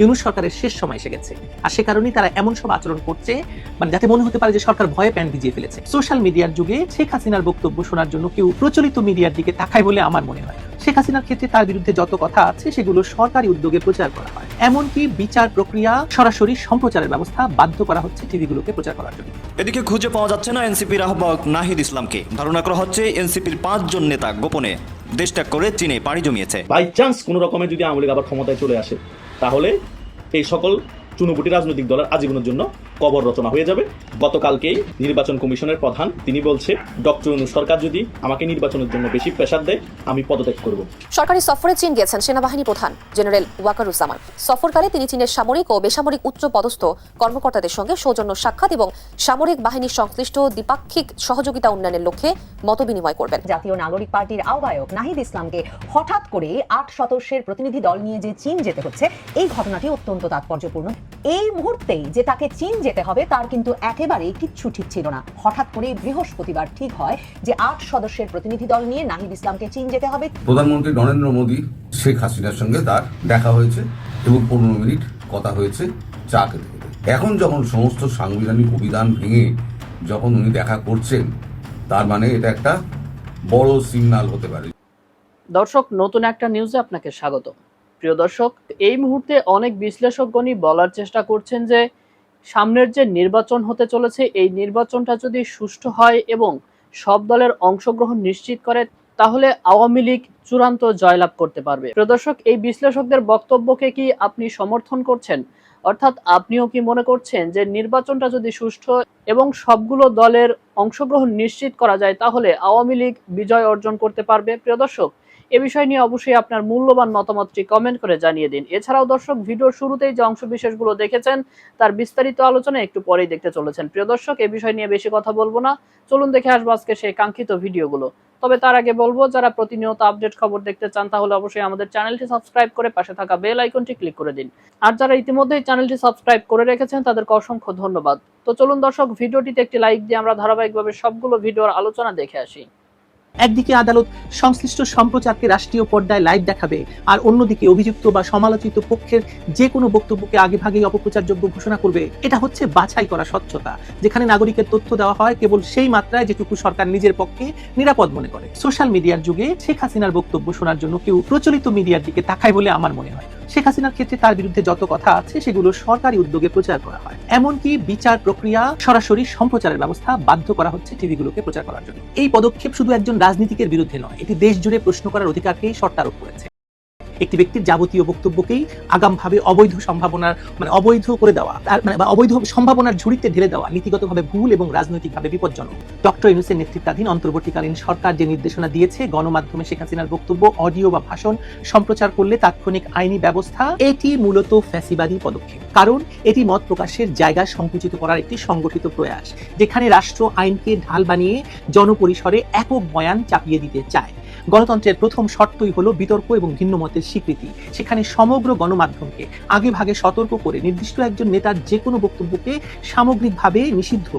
ইউনুস সরকারের শেষ সময় এসে গেছে। আর সে কারণেই তারা এমন সব আচরণ করছে মানে যাতে মনে হতে পারে যে সরকার ভয়ে প্যান্ট ভিজিয়ে ফেলেছে। সোশ্যাল মিডিয়ার যুগে শেখ হাসিনার বক্তব্য শোনার জন্য কেউ প্রচলিত মিডিয়ার দিকে তাকায় বলে আমার মনে হয় শেখ হাসিনার ক্ষেত্রে তার বিরুদ্ধে যত কথা আছে সেগুলো সরকারি উদ্যোগে প্রচার করা হয়। এমনকি বিচার প্রক্রিয়া সরাসরি সম্প্রচারের ব্যবস্থা বাধ্য করা হচ্ছে টিভিগুলোকে প্রচার করার জন্য। এদিকে খুঁজে পাওয়া যাচ্ছে না এনসিপির আহ্বায়ক নাহিদ ইসলামকে। ধারণা করা হচ্ছে এনসিপির পাঁচজন নেতা গোপনে দেশ ত্যাগ করে চীনে পাড়ি জমিয়েছে। বাই চান্স কোনো রকমে যদি আওয়ামী লীগ আবার ক্ষমতায় চলে আসে তাহলে এই সকল চুনুপুটি রাজনৈতিক দলের আজীবনের জন্য কবর রচনা হয়ে যাবে। গতকালকেই নির্বাচন কমিশনের প্রধান তিনি বলছে ডক্টর অনু সরকার যদি আমাকে নির্বাচনের জন্য বেশি প্রেশার দেয় আমি পদত্যাগ করব। সরকারি সফরে চীন গিয়েছেন সেনাবাহিনী প্রধান জেনারেল ওয়াকার ওয়াকারুজ্জামান। সফরকালে তিনি চীনের সামরিক ও বেসামরিক উচ্চ পদস্থ কর্মকর্তাদের সঙ্গে সৌজন্য সাক্ষাৎ এবং সামরিক বাহিনীর সংশ্লিষ্ট দ্বিপাক্ষিক সহযোগিতা উন্নয়নের লক্ষ্যে মতবিনিময় করবেন। জাতীয় নাগরিক পার্টির আহ্বায়ক নাহিদ ইসলামকে হঠাৎ করে আট সদস্যের প্রতিনিধি দল নিয়ে যে চীন যেতে হচ্ছে এই ঘটনাটি অত্যন্ত তাৎপর্যপূর্ণ। এই মুহূর্তেই যে তাকে চীন যেতে হবে তার কিন্তু একেবারেই কিচ্ছু ঠিক ছিল না। হঠাৎ করে বৃহস্পতিবার ঠিক হয় যে আট সদস্যের প্রতিনিধি দল নিয়ে নাহিদ ইসলামকে চীন যেতে হবে। প্রধানমন্ত্রী নরেন্দ্র মোদী শেখ হাসিনার সঙ্গে তার দেখা হয়েছে এবং পনেরো মিনিট কথা হয়েছে চা খেতে এখন যখন সমস্ত সাংবিধানিক অভিধান ভেঙে যখন উনি দেখা করছেন তার মানে এটা একটা বড় সিগন্যাল হতে পারে। দর্শক নতুন একটা নিউজে আপনাকে স্বাগত প্রিয় দর্শক, এই মুহূর্তে অনেক বিশ্লেষকগণই বলার চেষ্টা করছেন যে সামনের যে নির্বাচন হতে চলেছে, এই নির্বাচনটা যদি সুষ্ঠু হয় এবং সব দলের অংশগ্রহণ নিশ্চিত করে, তাহলে আওয়ামী লীগ চূড়ান্ত জয়লাভ করতে পারবে। প্রিয় দর্শক, এই বিশ্লেষকদের বক্তব্যকে কি আপনি সমর্থন করছেন? অর্থাৎ আপনিও কি মনে করছেন যে নির্বাচনটা যদি সুষ্ঠু এবং সবগুলো দলের অংশগ্রহণ নিশ্চিত করা যায়, তাহলে আওয়ামী লীগ বিজয় অর্জন করতে পারবে? প্রিয় দর্শক এ বিষয় নিয়ে অবশ্যই আপনার মূল্যবান মতামতটি কমেন্ট করে জানিয়ে দিন। এছাড়াও দর্শক, ভিডিওর শুরুতেই যে অংশ বিশেষগুলো দেখেছেন, তার বিস্তারিত আলোচনা একটু পরেই দেখতে চলেছেন। প্রিয় দর্শক, এ বিষয় নিয়ে বেশি কথা বলব না। চলুন দেখে আসব আজকে সেই কাঙ্ক্ষিত ভিডিওগুলো। তবে তার আগে বলব, যারা প্রতিনিয়ত আপডেট খবর দেখতে চান, তাহলে অবশ্যই আমাদের চ্যানেলটি সাবস্ক্রাইব করে পাশে থাকা বেল আইকনটি ক্লিক করে দিন। আর যারা ইতিমধ্যেই চ্যানেলটি সাবস্ক্রাইব করে রেখেছেন, তাদেরকে অসংখ্য ধন্যবাদ। তো চলুন দর্শক, ভিডিওটিতে একটি লাইক দিয়ে আমরা ধারাবাহিকভাবে সবগুলো ভিডিওর আলোচনা দেখে আসি। একদিকে আদালত সংশ্লিষ্ট সম্প্রচারকে রাষ্ট্রীয় পর্দায় লাইভ দেখাবে, আর অন্যদিকে অভিযুক্ত বা সমালোচিত পক্ষের যে কোনো বক্তব্যকে আগে ভাগেই অপপ্রচারযোগ্য ঘোষণা করবে। এটা হচ্ছে বাছাই করা স্বচ্ছতা, যেখানে নাগরিকের তথ্য দেওয়া হয় কেবল সেই মাত্রায় যেটুকু সরকার নিজের পক্ষে নিরাপদ মনে করে। সোশ্যাল মিডিয়ার যুগে শেখ হাসিনার বক্তব্য শোনার জন্য কেউ প্রচলিত মিডিয়ার দিকে তাকায় বলে আমার মনে হয় শেখ হাসিনার ক্ষেত্রে তার বিরুদ্ধে যত কথা আছে, সেগুলো সরকারি উদ্যোগে প্রচার করা হয়। এমনকি বিচার প্রক্রিয়া সরাসরি সম্প্রচারের ব্যবস্থা বাধ্য করা হচ্ছে টিভিগুলোকে প্রচার করার জন্য। এই পদক্ষেপ শুধু একজন রাজনীতিকের বিরুদ্ধে নয়, এটি দেশ জুড়ে প্রশ্ন করার অধিকারকেই শর্তারোপ করেছে। একটি ব্যক্তির যাবতীয় বক্তব্যকেই আগামভাবে অবৈধ সম্ভাবনার মানে অবৈধ করে দেওয়া, তার মানে বা অবৈধ সম্ভাবনার ঝুড়িতে ঢেলে দেওয়া নীতিগতভাবে ভুল এবং রাজনৈতিকভাবে বিপজ্জনক। ডক্টর ইউনুসের নেতৃত্বাধীন অন্তর্বর্তীকালীন সরকার যে নির্দেশনা দিয়েছে, গণমাধ্যমে শেখ হাসিনার বক্তব্য, অডিও বা ভাষণ সম্প্রচার করলে তাৎক্ষণিক আইনি ব্যবস্থা, এটি মূলত ফ্যাসিবাদী পদক্ষেপ। কারণ এটি মত প্রকাশের জায়গা সংকুচিত করার একটি সংগঠিত প্রয়াস, যেখানে রাষ্ট্র আইনকে ঢাল বানিয়ে জনপরিসরে একক বয়ান চাপিয়ে দিতে চায়। গণতন্ত্রের প্রথম শর্তই হলো বিতর্ক এবং ভিন্ন মতের স্বীকৃতি। সেখানে সমগ্র গণমাধ্যমকে আগে ভাগে সতর্ক করে নির্দিষ্ট একজন নেতার যে কোনো বক্তব্যকে সামগ্রিকভাবে নিষিদ্ধ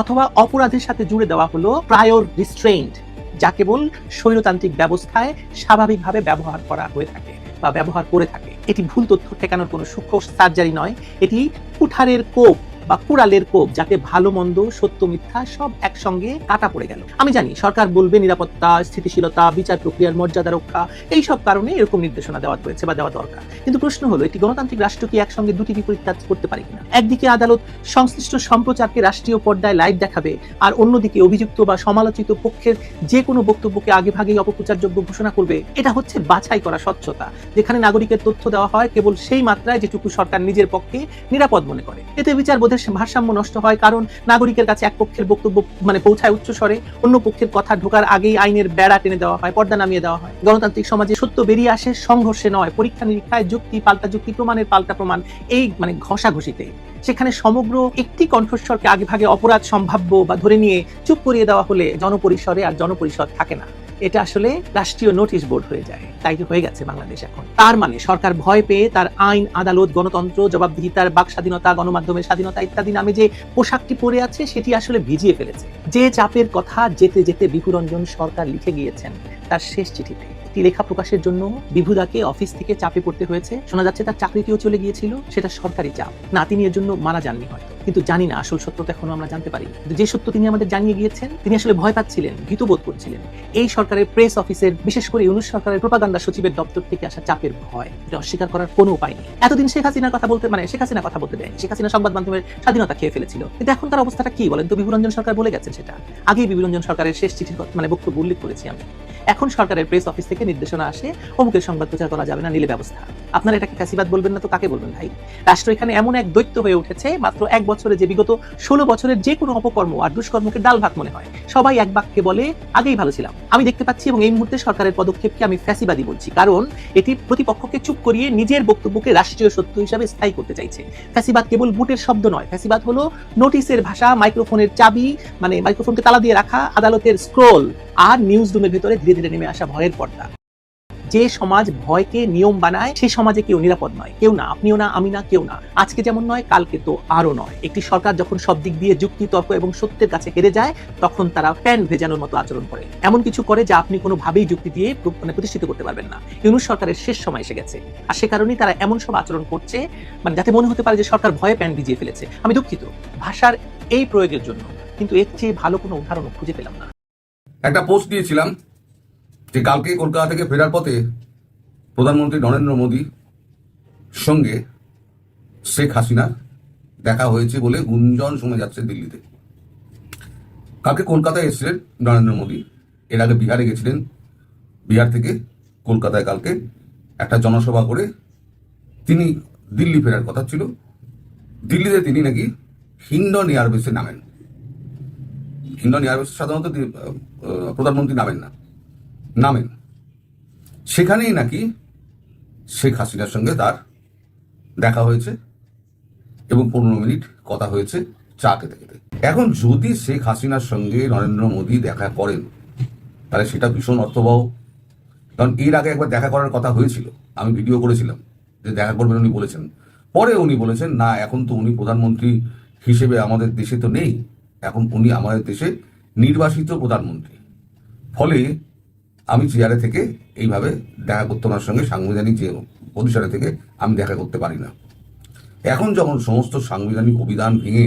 অথবা অপরাধের সাথে জুড়ে দেওয়া হলো প্রায়র রিস্ট্রেইন্ট, যা কেবল স্বৈরতান্ত্রিক ব্যবস্থায় স্বাভাবিকভাবে ব্যবহার করা হয়ে থাকে বা ব্যবহার করে থাকে। এটি ভুল তথ্য ঠেকানোর কোনো সূক্ষ্ম সার্জারি নয়। এটি কুঠারের কোপ। বা কুড়ালের কোপ যাতে ভালো, মন্দ, সত্য, মিথ্যা সব একসঙ্গে কাটা পড়ে গেল। আমি জানি, সরকার বলবে নিরাপত্তা, স্থিতিশীলতা, বিচার প্রক্রিয়ার মর্যাদা রক্ষা এই সব কারণে এরকম নির্দেশনা দেওয়া হয়েছে বা দেওয়া দরকার। কিন্তু প্রশ্ন হলো একটি গণতান্ত্রিক রাষ্ট্র কি একসঙ্গে দুটি বিপরীত কাজ করতে পারে কিনা? একদিকে আদালত সংশ্লিষ্ট সম্প্রচারকে রাষ্ট্রীয় পর্দায় লাইভ দেখাবে, আর অন্যদিকে অভিযুক্ত বা সমালোচিত পক্ষের যে কোনো বক্তব্যকে আগে ভাগেই অপপ্রচারযোগ্য ঘোষণা করবে, এটা হচ্ছে বাছাই করা স্বচ্ছতা, যেখানে নাগরিকের তথ্য দেওয়া হয় কেবল সেই মাত্রায় যেটুকু সরকার নিজের পক্ষে নিরাপদ মনে করে। এতে বিচার বোধের ভারসাম্য নষ্ট হয় কারণ নাগরিকের কাছে এক পক্ষের বক্তব্য মানে পৌঁছায় উচ্চ স্বরে, অন্য পক্ষের কথা ঢোকার আগেই আইনের বেড়া টেনে দেওয়া হয়, পর্দা নামিয়ে দেওয়া হয়। গণতান্ত্রিক সমাজে সত্য বেরিয়ে আসে, সংঘর্ষে নয়, পরীক্ষা নিরীক্ষায় যুক্তি, পাল্টা যুক্তি, প্রমাণের পাল্টা প্রমাণ, এই মানে ঘষাঘষিতে। সেখানে সমগ্র একটি কণ্ঠস্বরকে আগে ভাগে অপরাধ সম্ভাব্য বা ধরে নিয়ে চুপ করিয়ে দেওয়া হলে জনপরিসরে আর জনপরিষদ থাকে না। এটা আসলে রাষ্ট্রীয় নোটিশ বোর্ড হয়ে যায়। তাই হয়ে গেছে বাংলাদেশ এখন। তার মানে সরকার ভয় পেয়ে তার আইন, আদালত, গণতন্ত্র, জবাবদিহিতার বাক স্বাধীনতা, গণমাধ্যমের স্বাধীনতা ইত্যাদি নামে যে পোশাকটি পরে আছে, সেটি আসলে ভিজিয়ে ফেলেছে। যে চাপের কথা যেতে যেতে বিপুরঞ্জন সরকার লিখে গিয়েছেন, তার শেষ চিঠিতে। একটি লেখা প্রকাশের জন্য বিভুদাকে অফিস থেকে চাপে পড়তে হয়েছে। শোনা যাচ্ছে তার চাকরিটিও চলে গিয়েছিল, সেটা সরকারি চাপ। না তিনি এর জন্য মারা যাননি হয়তো। কিন্তু জানি না আসল সত্যটা এখনও আমরা জানতে পারি কিন্তু যে সত্য তিনি আমাদের জানিয়ে গিয়েছেন, তিনি আসলে ভয় পাচ্ছিলেন, ভীতবোধ করছিলেন। এই সরকারের প্রেস অফিসের বিশেষ করে ইউনুস সরকারের প্রোপাগান্ডা সচিবের দপ্তর থেকে আসা চাপের ভয়, এটা অস্বীকার করার কোনো উপায় নেই। এতদিন শেখ হাসিনার কথা বলতে মানে শেখ হাসিনা কথা বলতে দেয়। শেখ হাসিনা সংবাদ মাধ্যমের স্বাধীনতা খেয়ে ফেলেছিল। কিন্তু এখন তার অবস্থাটা কি বলেন তো? বিভুরঞ্জন সরকার বলে গেছেন সেটা। আগেই বিভুরঞ্জন সরকারের শেষ চিঠির মানে বক্তব্য উল্লেখ করেছি আমি। এখন সরকারের প্রেস অফিস থেকে নির্দেশনা আসে, অমুকের সংবাদ প্রচার করা যাবে না, নিলে ব্যবস্থা। আপনারা এটাকে ফ্যাসিবাদ বলবেন না তো কাকে বলবেন ভাই? রাষ্ট্র এখানে এমন এক দৈত্য হয়ে উঠেছে, মাত্র এক বছরে যে বিগত ষোলো বছরের যে কোনো অপকর্ম আর দুষ্কর্মকে ডাল ভাত মনে হয়। সবাই এক বাক্যে বলে, আগেই ভালো ছিলাম। আমি দেখতে পাচ্ছি এবং এই মুহূর্তে সরকারের পদক্ষেপকে আমি ফ্যাসিবাদী বলছি, কারণ এটি প্রতিপক্ষকে চুপ করিয়ে নিজের বক্তব্যকে রাষ্ট্রীয় সত্য হিসাবে স্থায়ী করতে চাইছে। ফ্যাসিবাদ কেবল বুটের শব্দ নয়। ফ্যাসিবাদ হলো নোটিশের ভাষা, মাইক্রোফোনের চাবি মানে মাইক্রোফোনকে তালা দিয়ে রাখা, আদালতের স্ক্রোল, আর নিউজ রুমের ভেতরে ধীরে ধীরে নেমে আসা ভয়ের পর্দা। যে সমাজ ভয়কে নিয়ম বানায় সেই সমাজে কেউ নিরাপদ নয়। কেউ না, আপনিও না, আমি না, কেউ না। আজকে যেমন নয়, কালকে তো আরও নয়। একটি সরকার যখন সব দিক দিয়ে যুক্তি তর্ক এবং সত্যের কাছে হেরে যায়, তখন তারা প্যান ভেজানোর মতো আচরণ করে। এমন কিছু করে যা আপনি কোনোভাবেই যুক্তি দিয়ে মানে প্রতিষ্ঠিত করতে পারবেন না। ইউনুস সরকারের শেষ সময় এসে গেছে। আর সে কারণেই তারা এমন সব আচরণ করছে মানে যাতে মনে হতে পারে যে সরকার ভয়ে প্যান ভিজিয়ে ফেলেছে। আমি দুঃখিত। ভাষার এই প্রয়োগের জন্য। কিন্তু এর চেয়ে ভালো কোনো উদাহরণ খুঁজে পেলাম না। একটা পোস্ট দিয়েছিলাম। যে কালকে কলকাতা থেকে ফেরার পথে প্রধানমন্ত্রী নরেন্দ্র মোদী সঙ্গে শেখ হাসিনার দেখা হয়েছে বলে গুঞ্জন শোনা যাচ্ছে দিল্লিতে। কালকে কলকাতায় এসেছিলেন নরেন্দ্র মোদী। এর আগে বিহারে গেছিলেন। বিহার থেকে কলকাতায় কালকে একটা জনসভা করে তিনি দিল্লি ফেরার কথা ছিল। দিল্লিতে তিনি নাকি হিন্ডন এয়ারবেসে নামেন। হিন্ডন এয়ারবেসে সাধারণত প্রধানমন্ত্রী নামেন না। নামেন। সেখানেই নাকি শেখ হাসিনার সঙ্গে তার দেখা হয়েছে এবং পনেরো মিনিট কথা হয়েছে চা খেতে খেতে। এখন যদি শেখ হাসিনার সঙ্গে নরেন্দ্র মোদী দেখা করেন, তাহলে সেটা ভীষণ অর্থবহ। কারণ এর আগে একবার দেখা করার কথা হয়েছিল। আমি ভিডিও করেছিলাম যে দেখা করবেন উনি বলেছেন। পরে উনি বলেছেন, না, এখন তো উনি প্রধানমন্ত্রী হিসেবে আমাদের দেশে তো নেই। এখন উনি আমাদের দেশে নির্বাসিত প্রধানমন্ত্রী। ফলে আমি চেয়ারে থেকে এইভাবে দেখা করতে ওনার সঙ্গে সাংবিধানিক যে পজিশনে থেকে আমি দেখা করতে পারি না। এখন যখন সমস্ত সাংবিধানিক অভিধান ভেঙে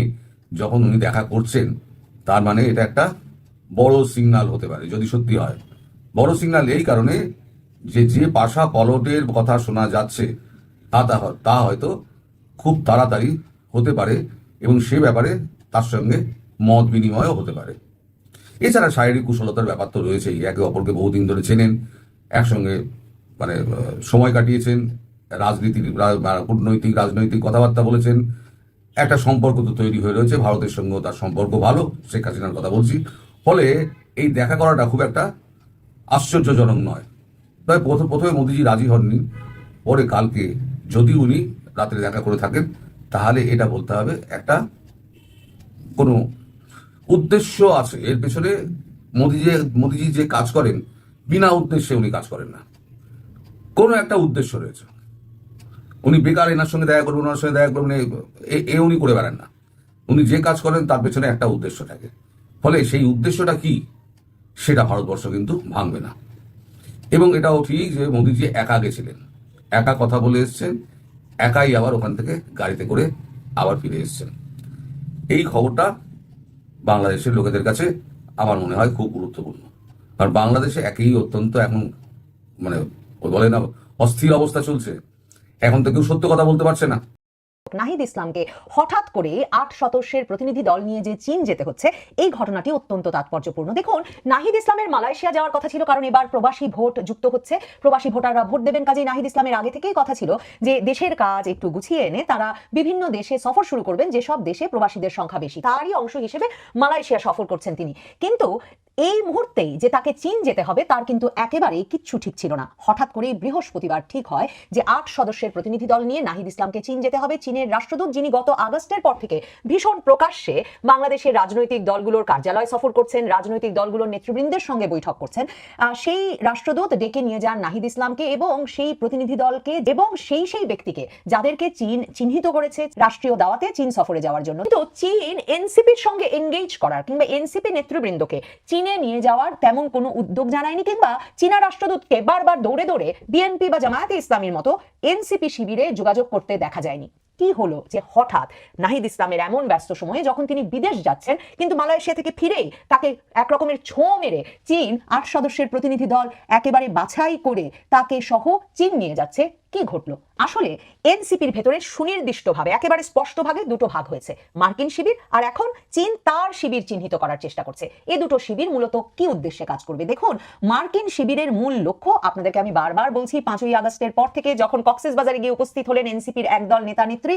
যখন উনি দেখা করছেন, তার মানে এটা একটা বড় সিগনাল হতে পারে, যদি সত্যি হয়। বড় সিগনাল এই কারণে যে যে পাশা পলটের কথা শোনা যাচ্ছে, তা তা হয়তো খুব তাড়াতাড়ি হতে পারে এবং সে ব্যাপারে তার সঙ্গে মত বিনিময়ও হতে পারে। এছাড়া শারীরিক কুশলতার ব্যাপার তো রয়েছেই। একে অপরকে বহুদিন ধরে চেনেন, একসঙ্গে মানে সময় কাটিয়েছেন, রাজনীতির কূটনৈতিক, রাজনৈতিক কথাবার্তা বলেছেন। একটা সম্পর্ক তো তৈরি হয়ে রয়েছে, ভারতের সঙ্গেও তার সম্পর্ক ভালো, শেখ হাসিনার কথা বলছি। ফলে এই দেখা করাটা খুব একটা আশ্চর্যজনক নয়। তবে প্রথম প্রথমে মোদিজি রাজি হননি, পরে কালকে যদি উনি রাত্রে দেখা করে থাকেন, তাহলে এটা বলতে হবে একটা কোনো উদ্দেশ্য আছে। এর পেছনে মোদি যে, মোদিজি যে কাজ করেন, বিনা উদ্দেশ্যে উনি কাজ করেন না। কোনো একটা উদ্দেশ্য রয়েছে। উনি বেকার, এনার সঙ্গে দেখা করবেন, ওনার সঙ্গে দেখা করবেন, এ উনি করে বেড়ান না। উনি যে কাজ করেন, তার পেছনে একটা উদ্দেশ্য থাকে। ফলে সেই উদ্দেশ্যটা কি, সেটা ভারতবর্ষ কিন্তু ভাঙবে না। এবং এটাও ঠিক যে মোদিজি একা গেছিলেন। একা কথা বলে এসছেন, একাই আবার ওখান থেকে গাড়িতে করে আবার ফিরে এসছেন। এই খবরটা বাংলাদেশের লোকেদের কাছে আমার মনে হয় খুব গুরুত্বপূর্ণ। কারণ বাংলাদেশে একেই অত্যন্ত এখন মানে বলে না, অস্থির অবস্থা চলছে। এখন তো কেউ সত্য কথা বলতে পারছে না। নাহিদ ইসলামকে হঠাৎ করে আট সদস্যের প্রতিনিধি দল নিয়ে যে চীন যেতে হচ্ছে, এই ঘটনাটি অত্যন্ত তাৎপর্যপূর্ণ। দেখুন, নাহিদ ইসলামের মালয়েশিয়া যাওয়ার কথা ছিল, কারণ এবার প্রবাসী ভোট যুক্ত হচ্ছে। প্রবাসী ভোটাররা ভোট দেবেন কাজে নাহিদ ইসলামের আগে থেকেই কথা ছিল যে দেশের কাজ একটু গুছিয়ে এনে তারা বিভিন্ন দেশে সফর শুরু করবেন, যেসব দেশে প্রবাসীদের সংখ্যা বেশি। তারই অংশ হিসেবে মালয়েশিয়া সফর করছেন তিনি। কিন্তু এই মুহূর্তেই যে তাকে চীন যেতে হবে, তার কিন্তু একেবারেই কিচ্ছু ঠিক ছিল না। হঠাৎ করেই বৃহস্পতিবার ঠিক হয় যে আট সদস্যের প্রতিনিধি দল নিয়ে নাহিদ ইসলামকে চীন যেতে হবে। চীনের রাষ্ট্রদূত, যিনি গত আগস্টের পর থেকে ভীষণ প্রকাশ্যে বাংলাদেশের রাজনৈতিক দলগুলোর কার্যালয় সফর করছেন, রাজনৈতিক দলগুলোর নেতৃবৃন্দের সঙ্গে বৈঠক করছেন। সেই রাষ্ট্রদূত ডেকে নিয়ে যান নাহিদ ইসলামকে এবং সেই প্রতিনিধি দলকে এবং সেই সেই ব্যক্তিকে যাদেরকে চীন চিহ্নিত করেছে রাষ্ট্রীয় দাওয়াতে চীন সফরে যাওয়ার জন্য। কিন্তু চীন এনসিপির সঙ্গে এনগেজ করার কিংবা এনসিপি নেতৃবৃন্দকে চীনের চীনে নিয়ে যাওয়ার তেমন কোনো উদ্যোগ জানায়নি কিংবা চীনা রাষ্ট্রদূতকে বারবার দৌড়ে দৌড়ে বিএনপি বা জামায়াতে ইসলামীর মতো এনসিপি শিবিরে যোগাযোগ করতে দেখা যায়নি। কি হলো যে হঠাৎ নাহিদ ইসলামের এমন ব্যস্ত সময়ে যখন তিনি বিদেশ যাচ্ছেন, কিন্তু মালয়েশিয়া থেকে ফিরেই তাকে এক রকমের ছো মেরে চীন আট সদস্যের প্রতিনিধি দল একেবারে বাছাই করে তাকে সহ চীন নিয়ে যাচ্ছে কি ঘটলো? আসলে এনসিপির ভেতরে সুনির্দিষ্টভাবে, একেবারে স্পষ্টভাবে দুটো ভাগ হয়েছে। মার্কিন শিবির আর এখন চীন তার শিবির চিহ্নিত করার চেষ্টা করছে। এই দুটো শিবির মূলত কি উদ্দেশ্যে কাজ করবে? দেখুন, মার্কিন শিবিরের মূল লক্ষ্য, আপনাদেরকে আমি বারবার বলছি, পাঁচই আগস্টের পর থেকে যখন কক্সেস বাজারে গিয়ে উপস্থিত হলেন এনসিপির একদল নেতা নেত্রী,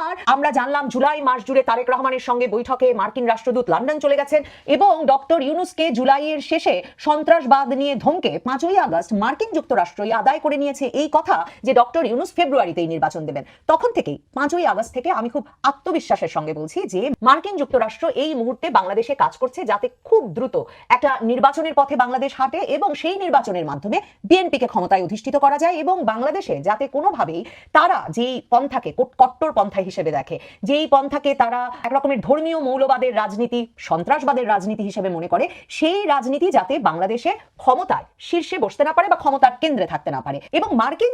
আর আমরা জানলাম জুলাই মাস জুড়ে তারেক রহমানের সঙ্গে বৈঠকে মার্কিন রাষ্ট্রদূত লন্ডন চলে গেছেন এবং ডক্টর ইউনুসকে জুলাইয়ের শেষে সন্ত্রাসবাদ নিয়ে ধমকে পাঁচই আগস্ট মার্কিন যুক্তরাষ্ট্রই আদায় করে নিয়েছে। এই কথা যে ডক্টর ইউনুস ফেব্রুয়ারিতেই নির্বাচন দেবেন, তখন থেকেই, পাঁচই আগস্ট থেকে আমি খুব আত্মবিশ্বাসের সঙ্গে বলছি যে মার্কিন যুক্তরাষ্ট্র এই মুহূর্তে বাংলাদেশে কাজ করছে যাতে খুব দ্রুত একটা নির্বাচনের পথে বাংলাদেশ হাঁটে এবং সেই নির্বাচনের মাধ্যমে বিএনপিকে ক্ষমতায় অধিষ্ঠিত করা যায় এবং বাংলাদেশে যাতে কোনোভাবেই তারা যেই পন্থাকে কট্টর পন্থা হিসেবে দেখে, যেই পন্থাকে তারা এক রকমের ধর্মীয় মৌলবাদের রাজনীতি, সন্ত্রাসবাদের রাজনীতি হিসেবে মনে করে, সেই রাজনীতি যাতে বাংলাদেশে ক্ষমতায় শীর্ষে বসতে না পারে বা ক্ষমতার কেন্দ্রে থাকতে না পারে। এবং মার্কিন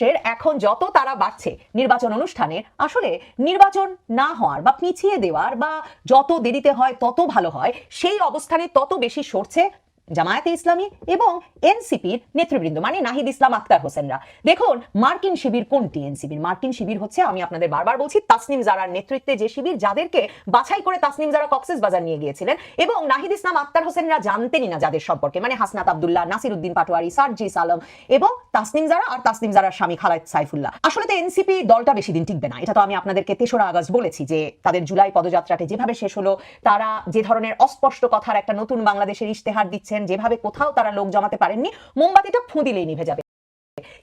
যুক্তরাষ্ট্রের এখন যত তারা বাড়ছে, নির্বাচন অনুষ্ঠানে আসলে নির্বাচন না হওয়ার বা পিছিয়ে দেওয়ার বা যত দেরিতে হয় তত ভালো হয়, সেই অবস্থানে তত বেশি সরছে জামায়াতে ইসলামী এবং এনসিপির নেতৃবৃন্দ মানে নাহিদ ইসলাম আক্তার হোসেনরা। দেখুন, মার্কিন শিবির কোনটি এনসিপির? মার্কিন শিবির হচ্ছে, আমি আপনাদের বারবার বলছি, তাসনিম জারার নেতৃত্বে যে শিবির, যাদেরকে বাছাই করে তাসনিম জারা কক্সেস বাজার নিয়ে গিয়েছিলেন। এবং নাহিদ ইসলাম আক্তার হোসেনরা জানতেনই না যাদের সম্পর্কে মানে হাসনাত আবদুল্লাহ নাসির উদ্দিন পাটোয়ারি, সার্জিস আলম এবং তাসনিম জারা আর তাসনিম জারার স্বামী খালাদ সাইফুল্লাহ। আসলে তো এনসিপি দলটা বেশি দিন টিকবে না। এটা তো আমি আপনাদেরকে তেসরা আগস্ট বলেছি যে তাদের জুলাই পদযাত্রাটি যেভাবে শেষ হলো, তারা যে ধরনের অস্পষ্ট কথার একটা নতুন বাংলাদেশের ইশতেহার দিচ্ছেন যেভাবে কোথাও তারা লোক জমাতে পারেননি, মোমবাতিটা ফুঁ দিলেই নিভে যাবে।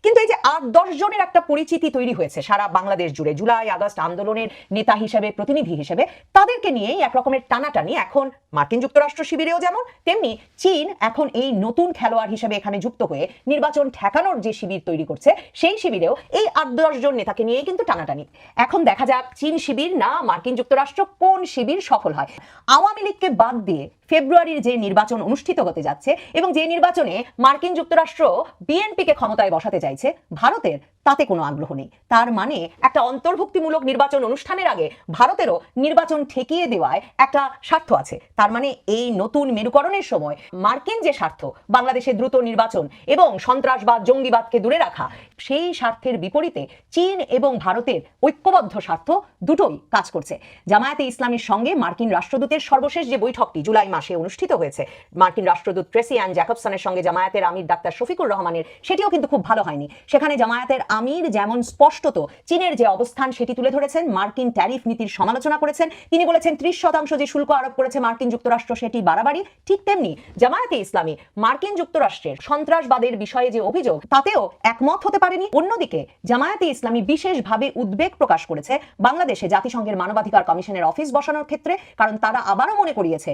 কিন্তু এই যে আট দশ জনের একটা পরিচিতি তৈরি হয়েছে সারা বাংলাদেশ জুড়ে, জুলাই, আগস্ট আন্দোলনের নেতা হিসেবে, প্রতিনিধি হিসেবে, তাদেরকে নিয়েই এক রকমের টানাটানি। এখন মার্কিন যুক্তরাষ্ট্র শিবিরেও যেমন, তেমনি চীন এখন এই নতুন খেলোয়াড় হিসেবে এখানে যুক্ত হয়ে নির্বাচন ঠেকানোর যে শিবির তৈরি করছে, সেই শিবিরেও এই আট দশ জন নেতাকে নিয়েই কিন্তু টানাটানি। এখন দেখা যাক চীন শিবির না মার্কিন যুক্তরাষ্ট্র কোন শিবির সফল হয়। আওয়ামী লীগকে বাদ দিয়ে ফেব্রুয়ারির যে নির্বাচন অনুষ্ঠিত হতে যাচ্ছে এবং যে নির্বাচনে মার্কিন যুক্তরাষ্ট্র বিএনপিকে ক্ষমতায় বসাতে চাইছে ভারতের, তাতে কোনো আগ্রহ নেই। তার মানে একটা অন্তর্ভুক্তিমূলক নির্বাচন অনুষ্ঠানের আগে ভারতেরও নির্বাচন ঠেকিয়ে দেওয়ায় একটা স্বার্থ আছে। তার মানে এই নতুন মেরুকরণের সময় মার্কিন যে স্বার্থ বাংলাদেশে দ্রুত নির্বাচন এবং সন্ত্রাসবাদ, জঙ্গিবাদকে দূরে রাখা, সেই স্বার্থের বিপরীতে চীন এবং ভারতের ঐক্যবদ্ধ স্বার্থ দুটোই কাজ করছে। জামায়াতে ইসলামের সঙ্গে মার্কিন রাষ্ট্রদূতের সর্বশেষ যে বৈঠকটি জুলাই মাসে অনুষ্ঠিত হয়েছে। মার্কিন রাষ্ট্রদূত ট্রেসি অ্যান্ড জ্যাকবসনের সঙ্গে জামায়াতের আমির ডাক্তার শফিকুর রহমানের সেটিও কিন্তু খুব ভালো হয়নি। সেখানে জামায়াতের আমির যেমন স্পষ্টত চীনের যে অবস্থান সেটি তুলে ধরেছেন, মার্কিন ট্যারিফ নীতির সমালোচনা করেছেন। তিনি বলেছেন, ত্রিশ শতাংশ যে শুল্ক আরোপ করেছে মার্কিন যুক্তরাষ্ট্র সেটি বাড়াবাড়ি। ঠিক তেমনি জামায়াতে ইসলামী মার্কিন যুক্তরাষ্ট্রের সন্ত্রাসবাদের বিষয়ে যে অভিযোগ, তাতেও একমত হতে পারেনি। অন্যদিকে জামায়াতে ইসলামী বিশেষভাবে উদ্বেগ প্রকাশ করেছে বাংলাদেশে জাতিসংঘের মানবাধিকার কমিশনের অফিস বসানোর ক্ষেত্রে, কারণ তারা আবারও মনে করিয়েছে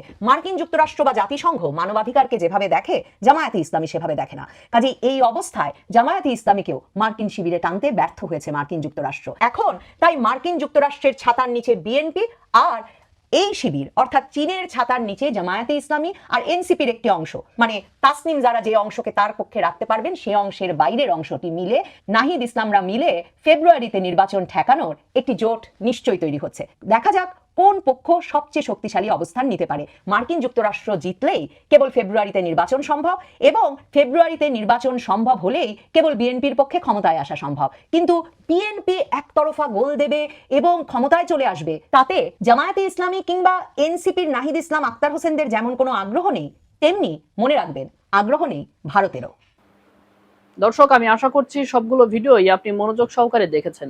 মার্কিন যুক্তরাষ্ট্র বা জাতিসংঘ মানবাধিকারকে যেভাবে দেখে, জামায়াতে ইসলামী সেভাবে দেখে না। কাজে এই অবস্থায় জামায়াতে ইসলামীকেও মার্কিন শিবিরে টানতে ব্যর্থ হয়েছে মার্কিন যুক্তরাষ্ট্র। এখন তাই মার্কিন যুক্তরাষ্ট্রের ছাতার নিচে বিএনপি আর এই শিবির, অর্থাৎ চীনের ছাতার নিচে জামায়াতে ইসলামী আর এনসিপির একটি অংশ মানে তাসনিম যারা যে অংশকে তার পক্ষে রাখতে পারবেন, সে অংশের বাইরের অংশটি মিলে, নাহিদ ইসলামরা মিলে ফেব্রুয়ারিতে নির্বাচন ঠেকানোর একটি জোট নিশ্চয়ই তৈরি হচ্ছে। দেখা যাক কোন পক্ষ সবচেয়ে শক্তিশালী অবস্থান নিতে পারে? মার্কিন যুক্তরাষ্ট্র জিতলেই কেবল ফেব্রুয়ারিতে নির্বাচন সম্ভব এবং ফেব্রুয়ারিতে নির্বাচন সম্ভব হলেই কেবল বিএনপির পক্ষে ক্ষমতায় আসা সম্ভব। কিন্তু বিএনপি একতরফা গোল দেবে এবং ক্ষমতায় চলে আসবে, তাতে জামায়াতে ইসলামী কিংবা এনসিপির নাহিদ ইসলাম আক্তার হোসেনদের যেমন কোনো আগ্রহ নেই, তেমনি মনে রাখবেন, আগ্রহ নেই ভারতেরও। দর্শক, আমি আশা করছি সবগুলো ভিডিওই আপনি মনোযোগ সহকারে দেখেছেন।